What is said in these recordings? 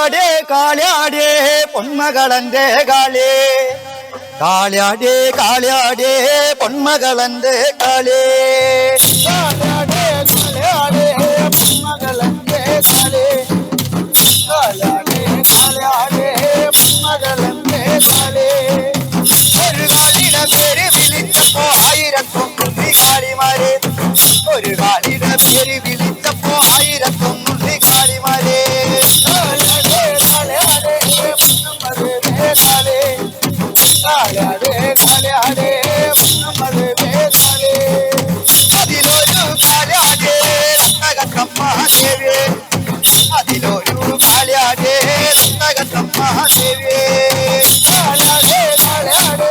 காளியாடே காளியாடே பொன்மகளந்தே காளே. காளியாடே காளியாடே பொன்மகளந்தே காளே. காளியாடே காளியாடே பொன்மகளந்தே காளே. காளியாடே காளியாடே பொன்மகளந்தே காளே. ஒரு காலில பெரு விழித்து போயிரக்கும் புத்தி காளி மாறே ஒரு காலில பெரு మహాదేవే అదిలో కాళాడే నగతమ్మ మహాదేవే. కాళాడే కాళాడే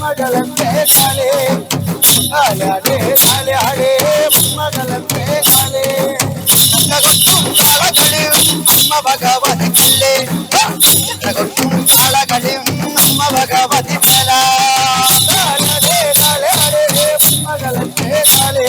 మగలంతే కాళే కాళాడే కాళాడే మగలంతే కాళే నగొట్టు కాళగళే అమ్మ భగవతి కళ్ళే నగొట్టు కాళగళే అమ్మ భగవతి మేళ కాళాడే కాళాడే మగలంతే కాళే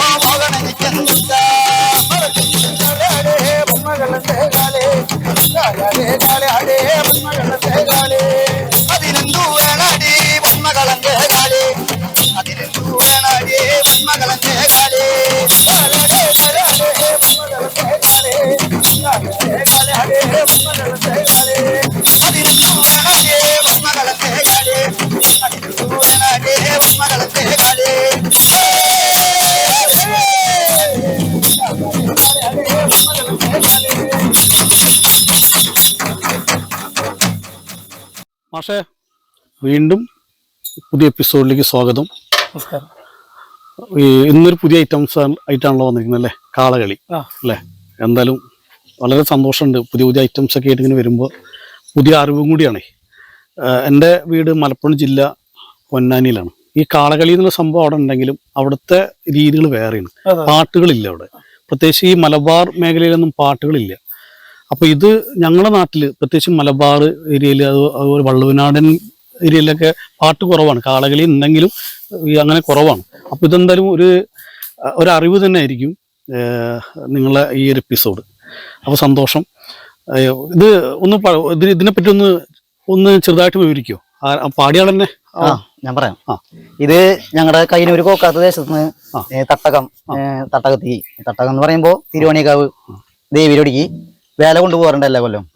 മാഷേ വീണ്ടും പുതിയ എപ്പിസോഡിലേക്ക് സ്വാഗതം. നമസ്കാരം. ഇന്നൊരു പുതിയ ഐറ്റംസ് ആയിട്ടാണല്ലോ വന്നിരിക്കുന്നത് അല്ലേ? കാളകളി അല്ലേ? എന്തായാലും വളരെ സന്തോഷമുണ്ട്. പുതിയ പുതിയ ഐറ്റംസ് ഒക്കെ ആയിട്ട് ഇങ്ങനെ വരുമ്പോൾ പുതിയ അറിവും കൂടിയാണ്. എന്റെ വീട് മലപ്പുറം ജില്ല പൊന്നാനിയിലാണ്. ഈ കാളകളി എന്നുള്ള സംഭവം അവിടെ ഉണ്ടെങ്കിലും അവിടുത്തെ രീതികൾ വേറെയാണ്. പാട്ടുകളില്ല അവിടെ. പ്രത്യേകിച്ച് ഈ മലബാർ മേഖലയിലൊന്നും പാട്ടുകളില്ല. അപ്പോൾ ഇത് ഞങ്ങളുടെ നാട്ടിൽ പ്രത്യേകിച്ച് മലബാർ ഏരിയയിൽ അത് അതുപോലെ വള്ളുവനാടൻ ഏരിയയിലൊക്കെ പാട്ട് കുറവാണ്. കാളകളി ഉണ്ടെങ്കിലും അങ്ങനെ കുറവാണ്. അപ്പോൾ ഇതെന്തായാലും ഒരു ഒരു അറിവ് തന്നെ ആയിരിക്കും നിങ്ങളെ ഈ ഒരു എപ്പിസോഡ് അപ്പോൾ സന്തോഷം. ഇത് ഒന്ന് ഇതിനെ ഇതിന് ഇതിനെപ്പറ്റി ഒന്ന് ഒന്ന് ചെറുതായിട്ട് വിവരിക്കോ? പാടിയാൾ തന്നെ. ആ. ഞാൻ പറയാം. ആ. ഇത് ഞങ്ങളുടെ കയ്യിലൊരു കോക്കാത്ത ദേശത്ത് നിന്ന് തട്ടകം തട്ടകത്തി. തട്ടകം എന്ന് പറയുമ്പോൾ തിരുവണിക്കാവ് ദേവിയിലൊടുക്കി വേല കൊണ്ടുപോകാറുണ്ട് എല്ലാ കൊല്ലം.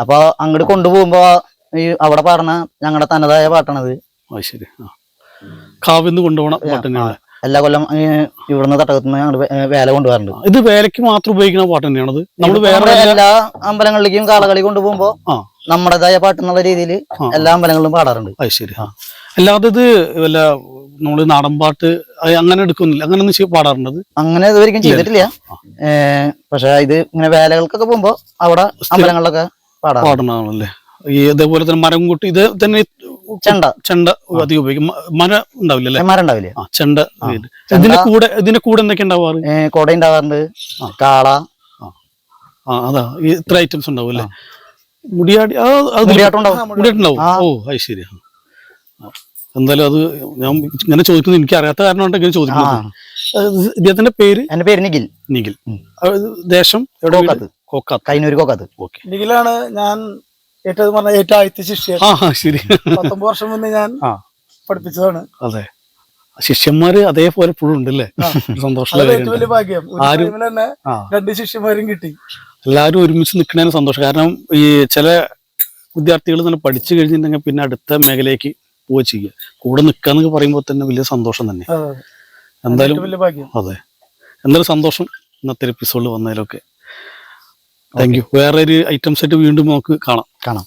അപ്പൊ അങ്ങോട്ട് കൊണ്ടുപോകുമ്പോ ഈ അവിടെ പാടണ ഞങ്ങളുടെ തനതായ പാട്ടാണത്. ശരി. ആ. കാവിന്ന് കൊണ്ടുപോകണം എല്ലാ കൊല്ലം ഇവിടുന്ന് തട്ടകത്ത് നിന്ന് ഞങ്ങൾ വേല കൊണ്ടുപോകാറുണ്ട് ഇത് വേലയ്ക്ക് മാത്രം ഉപയോഗിക്കുന്ന പാട്ട് തന്നെയാണത്? നമ്മൾ വേറെ എല്ലാ- അമ്പലങ്ങളിലേക്കും കാളകളി കൊണ്ടുപോകുമ്പോ നമ്മുടേതായ പാട്ട് എന്നുള്ള രീതിയിൽ എല്ലാ അമ്പലങ്ങളിലും പാടാറുണ്ട്. അത് ശരി ആ. അല്ലാതെ ഇത് വല്ല നമ്മൾ നാടൻ പാട്ട് അങ്ങനെ എടുക്കുന്നില്ല. അങ്ങനെ ഒന്നും പാടാറുണ്ടത്? അങ്ങനെ ഇതുവരെയും ചെയ്തിട്ടില്ല. പക്ഷെ ഇത് ഇങ്ങനെ വേലകൾക്കൊക്കെ പോകുമ്പോ അവിടെ അമ്പലങ്ങളിലൊക്കെ പാടാറുണ്ട്. പാടണതാണല്ലേ ഈ ഇതേപോലെ തന്നെ മരം കൂട്ടി ഇത് തന്നെ ചെണ്ട. ചെണ്ട അധികം ഉപയോഗിക്കും. മര ഉണ്ടാവില്ല മര ഉണ്ടാവില്ലേ ആ ചെണ്ട ഇത്. ഇതിന്റെ കൂടെ ഇതിന്റെ കൂടെ എന്തൊക്കെ ഉണ്ടാവാറ് കൊട ഉണ്ടാവാറുണ്ട്. കാള. ആ. അതാ. ഈ ഇത്ര ഐറ്റംസ് ഉണ്ടാവും അല്ലേ? മുടിയാടി. മുടിയാട്ടുണ്ടാവും. ഓ അത് ശരി. എന്തായാലും അത് ഞാൻ ഇങ്ങനെ ചോദിക്കുന്നത് എനിക്ക് അറിയാത്ത കാരണം കൊണ്ട് ഇങ്ങനെ ചോദിക്കുന്നത് ഇദ്ദേഹത്തിന്റെ പേര്? എന്റെ പേര് നിഖിൽ. നിഖിൽ. ദേശം? കോക്കാത്ത്. കോക്കാത്ത്. കൈനൂര് കോക്കാത്ത്. ഓക്കെ. നിഖിലാണ് ഞാൻ ഏറ്റവും പറഞ്ഞ ഏറ്റവും ആദ്യത്തെ ശിഷ്യ. ശരി. പത്തൊമ്പത് വർഷം മുന്നേ ഞാൻ പഠിപ്പിച്ചതാണ്. അതെ. ശിഷ്യന്മാര് അതേപോലെ ഇപ്പോഴും ഉണ്ടല്ലേ സന്തോഷമുള്ള ഭാഗ്യം. തന്നെ രണ്ട് ശിഷ്യന്മാരും കിട്ടി. എല്ലാവരും ഒരുമിച്ച് നിൽക്കുന്നതിന് സന്തോഷം. കാരണം ഈ ചില വിദ്യാർത്ഥികൾ തന്നെ പഠിച്ചു കഴിഞ്ഞിട്ടുണ്ടെങ്കിൽ പിന്നെ അടുത്ത മേഖലയ്ക്ക് പോവുക ചെയ്യുക. കൂടെ നിൽക്കാന്നൊക്കെ പറയുമ്പോൾ തന്നെ വലിയ സന്തോഷം തന്നെ. എന്തായാലും അതെ. എന്തായാലും സന്തോഷം ഇന്നത്തെ എപ്പിസോഡിൽ വന്നതിലൊക്കെ. താങ്ക് യു വേറെ ഒരു ഐറ്റംസ് ആയിട്ട് വീണ്ടും നമുക്ക് കാണാം. കാണാം.